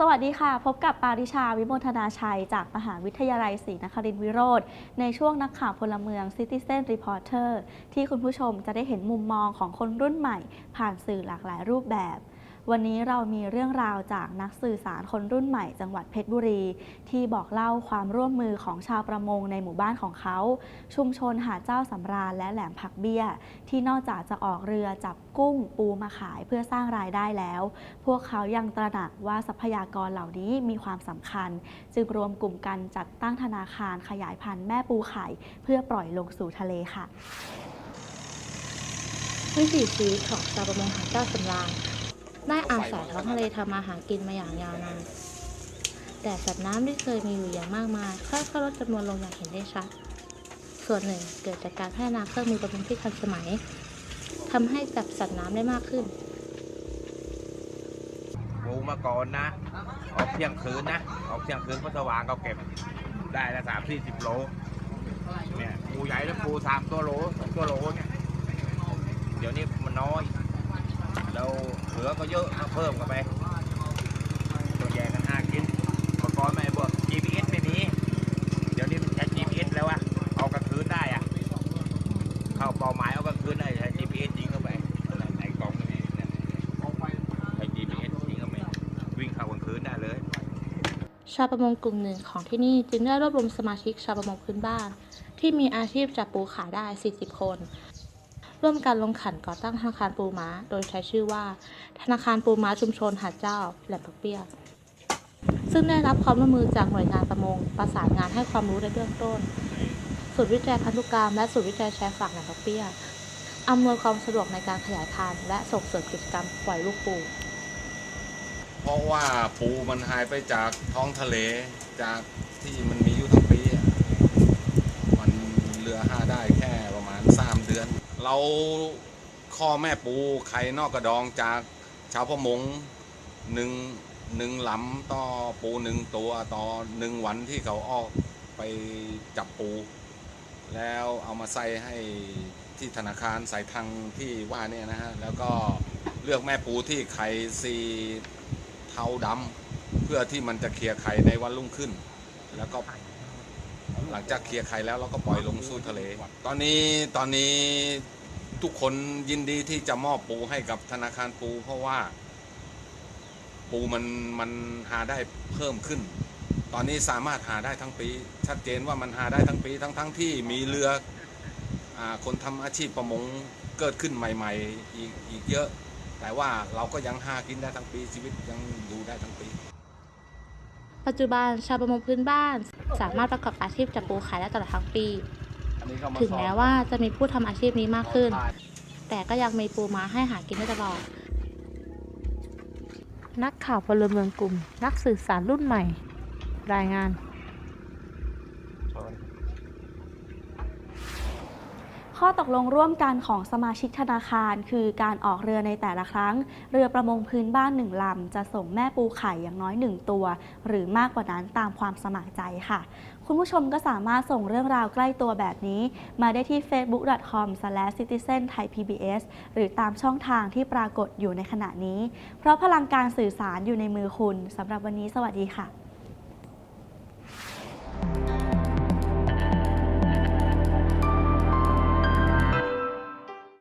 สวัสดีค่ะ พบกับปาริชาวิมลธนาชัย จากมหาวิทยาลัยศรีนครินทรวิโรธในช่วงนักข่าวพลเมือง Citizen Reporter ที่คุณผู้ชมจะได้เห็นมุมมองของคนรุ่นใหม่ ผ่านสื่อหลากหลายรูปแบบ วันนี้เรามีเรื่องราวจากนักสื่อสารคนรุ่นใหม่จังหวัดเพชรบุรี ที่บอกเล่าความร่วมมือของชาวประมงในหมู่บ้านของเขา ชุมชนหาดเจ้าสำราญและแหลมผักเบี้ย ที่นอกจากจะออกเรือจับกุ้งปูมาขายเพื่อสร้างรายได้แล้ว พวกเขายังตระหนักว่าทรัพยากรเหล่านี้มีความสำคัญ จึงรวมกลุ่มกันจัดตั้งธนาคารขยายพันธุ์แม่ปูไข่ เพื่อปล่อยลงสู่ทะเลค่ะวิถีชีวิตของชาวประมงหาดเจ้าสำราญ ได้อาศัยท้องทะเลทำมาหากินมาอย่างยาวนาน แต่สัตว์น้ำที่เคยมีอยู่อย่างมากมายค่อยๆลดจำนวนลงอย่างเห็นได้ชัด ส่วนหนึ่งเกิดจากการพัฒนาเครื่องมือประมงที่ทันสมัยทำให้จับสัตว์น้ำได้มากขึ้นปูมาก่อนนะ ออกเที่ยงคืนนะ ออกเที่ยงคืนก็สว่างก็เก็บ ได้ละสามสี่สิบโล เนี่ยปูใหญ่แล้วปูสามตัวโลสองตัวโลเนี่ย เดี๋ยวนี้มันน้อย แล้ว เหลือก็เยอะเพิ่มกันไปตัวแย่กันห้ากินเมื่อก่อนไม่บอก GPS ไม่มี เดี๋ยวนี้มันใช้ GPS แล้วอะเอากลางคืนได้อะเข้าเป้าหมายเอากลางคืนได้ใช้ GPS ยิงเข้าไปในกล่องนี่เนี่ยใช้ GPS ยิงเข้าไปวิ่งเข้ากลางคืนได้เลย ชาวประมงกลุ่มหนึ่งของที่นี่จึงได้รวบรวมสมาชิกชาวประมงพื้นบ้าน ที่มีอาชีพจับปูขายได้ 40 คน ร่วมกันลงขันก่อตั้งธนาคารปูม้า โดยใช้ชื่อว่า ธนาคารปูม้าชุมชนหาดเจ้าแหลมพักเปี้ยซึ่งได้รับความร่วมมือจากหน่วยงานประมง ประสานงานให้ความรู้ในเบื้องต้นศูนย์วิจัยพันธุกรรมและศูนย์วิจัยแชร์ฝั่งแหลมพักเปี้ยอำนวยความสะดวกในการขยายพันธุ์และส่งเสริมกิจกรรมปล่อยลูกปูเพราะว่าปูมันหายไปจากท้องทะเลจากที่มันมีอยู่ทั้งปีมันเหลือหาได้ เราข้อแม่ปูไข่นอกกระดองจากชาวประมงหนึ่งหนึ่งหลำต่อปูหนึ่งตัวต่อหนึ่งวันที่เขาออกไปจับปู แล้วเอามาใส่ให้ที่ธนาคารใส่ทังที่ว่าเนี่ยนะฮะ แล้วก็เลือกแม่ปูที่ไข่ซีเทาดำเพื่อที่มันจะเคลียร์ไข่ในวันรุ่งขึ้น แล้วก็หลังจากเคลียร์ไข่แล้วเราก็ปล่อยลงสู่ทะเล ตอนนี้ตอนนี้ ทุกคนยินดีที่จะมอบปูให้กับธนาคารปู เพราะว่า ปูมันมันหาได้เพิ่มขึ้น ตอนนี้สามารถหาได้ทั้งปี ชัดเจนว่ามันหาได้ทั้งปีทั้งทั้งที่มีเรืออคนทำอาชีพประมงเกิดขึ้นใหม่ ๆ อีกอีกเยอะ แต่ว่าเราก็ยังหากินได้ทั้งปีชีวิตยังอยู่ได้ทั้งปี ปัจจุบันชาวประมงพื้นบ้าน สามารถประกอบอาชีพจับปูขายได้ตลอดทั้งปี ถึงแม้ว่าจะมีผู้ทำอาชีพนี้มากขึ้น แต่ก็ยังมีปูม้าให้หากินได้ตลอด นักข่าวพลเมืองกลุ่ม นักสื่อสารรุ่นใหม่ รายงาน ข้อตกลงร่วมกันของสมาชิกธนาคาร คือการออกเรือในแต่ละครั้ง เรือประมงพื้นบ้านหนึ่งลำ จะส่งแม่ปูไข่อย่างน้อยหนึ่งตัว หรือมากกว่านั้นตามความสมัครใจค่ะ คุณผู้ชมก็สามารถส่งเรื่องราวใกล้ตัวแบบนี้ มาได้ที่ facebook.com/citizen-thai-pbs หรือตามช่องทางที่ปรากฏอยู่ในขณะนี้ เพราะพลังการสื่อสารอยู่ในมือคุณสำหรับวันนี้สวัสดีค่ะ